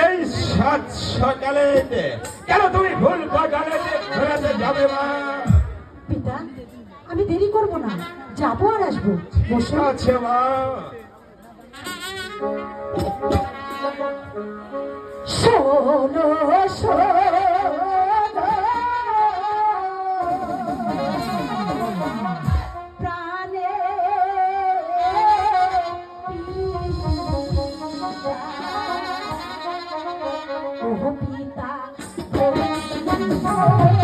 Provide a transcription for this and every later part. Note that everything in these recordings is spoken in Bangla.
এই সাত সকালে কেন তুমি ভুল বাগানে ঘোরাতে যাবে মা পিতা আমি দেরি করব না। যাব আর আসব। বসে। আছে মা। শোনো শোনো। করবে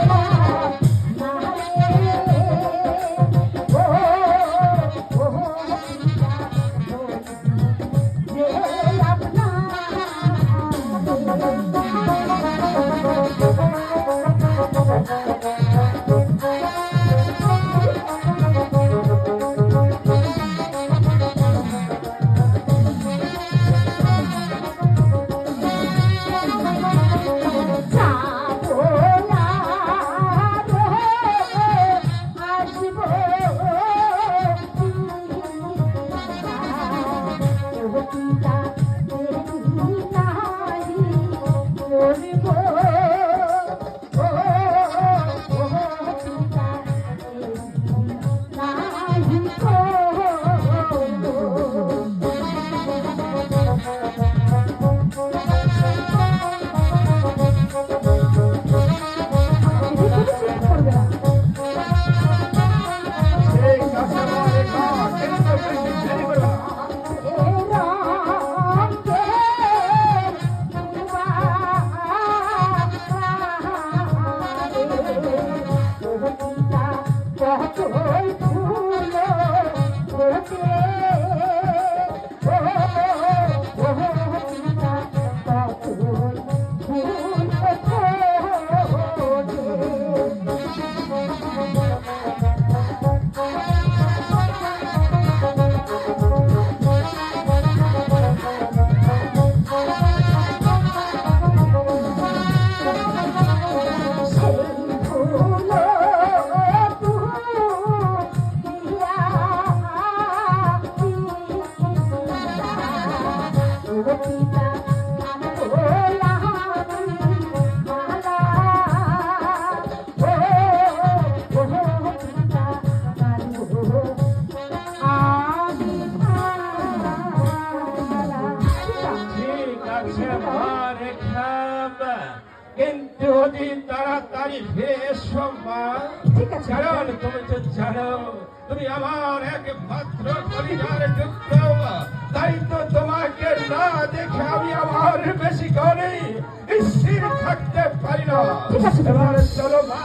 I'm কিন্তু তাড়াতাড়ি আছে। কারণ তুমি তো জানো তুমি আমার একমাত্র পরিবার যুক্ত তাই তো না দেখে আমি আমার বেশি করে স্থির থাকতে পারি না ঠিক আছে। এবার চলো মা